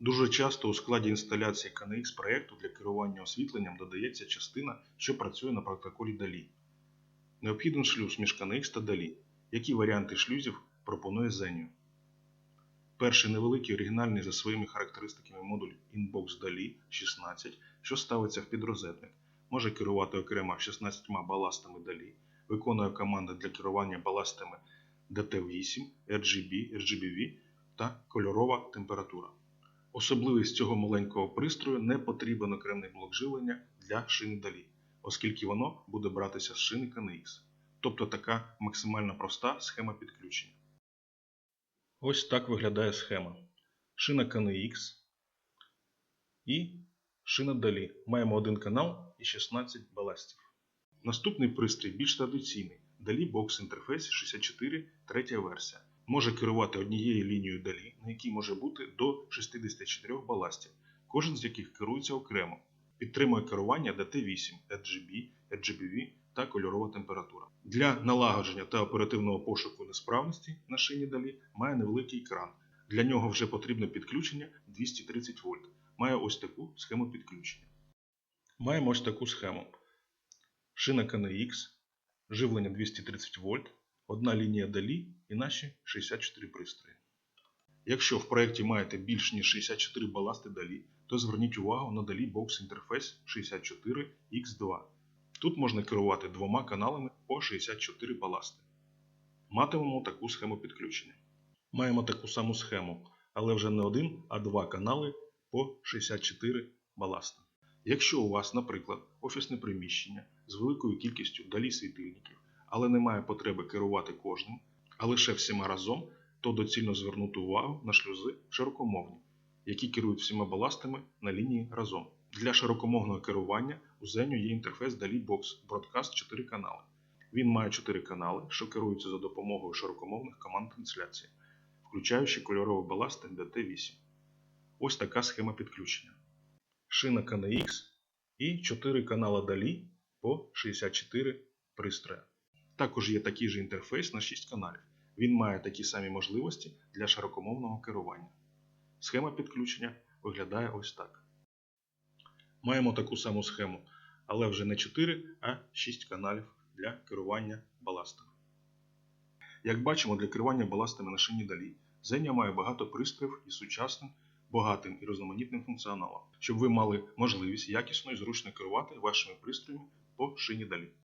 Дуже часто у складі інсталяції KNX проєкту для керування освітленням додається частина, що працює на протоколі DALI. Необхіден шлюз між KNX та DALI. Які варіанти шлюзів пропонує Zenio? Перший невеликий оригінальний за своїми характеристиками модуль Inbox DALI 16, що ставиться в підрозетник, може керувати окремо 16 баластами DALI, виконує команди для керування баластами DT8, RGB, RGBV та кольорова температура. Особливість цього маленького пристрою не потрібен окремий блок живлення для шини DALI, оскільки воно буде братися з шини KNX. Тобто така максимально проста схема підключення. Ось так виглядає схема. Шина KNX і шина DALI. Маємо один канал і 16 баластів. Наступний пристрій більш традиційний DALI Box Interface 64 третя версія. Може керувати однією лінією DALI, на якій може бути до 64 баластів, кожен з яких керується окремо. Підтримує керування DT8, RGB, RGBV та кольорова температура. Для налагодження та оперативного пошуку несправності на шині DALI має невеликий екран. Для нього вже потрібне підключення 230 вольт. Має ось таку схему підключення. Маємо ось таку схему. Шина KNX, живлення 230 вольт, одна лінія DALI і наші 64 пристрої. Якщо в проєкті маєте більш ніж 64 баласти DALI, то зверніть увагу на DALI Box Interface 64X2. Тут можна керувати двома каналами по 64 баласти. Матимемо таку схему підключення. Маємо таку саму схему, але вже не один, а два канали по 64 баласта. Якщо у вас, наприклад, офісне приміщення з великою кількістю далі світильників, але немає потреби керувати кожним, а лише всіма разом, то доцільно звернути увагу на шлюзи широкомовні, які керують всіма баластами на лінії разом. Для широкомовного керування у Zenio є інтерфейс DALI Box Broadcast 4 канали. Він має 4 канали, що керуються за допомогою широкомовних команд трансляції, включаючи кольорові баласти DT8. Ось така схема підключення. Шина KNX і 4 канала DALI по 64 пристрої. Також є такий же інтерфейс на 6 каналів. Він має такі самі можливості для широкомовного керування. Схема підключення виглядає ось так. Маємо таку саму схему, але вже не 4, а 6 каналів для керування баластами. Як бачимо, для керування баластами на шині DALI Zenio має багато пристроїв із сучасним, багатим і різноманітним функціоналом, щоб ви мали можливість якісно і зручно керувати вашими пристроями по шині DALI.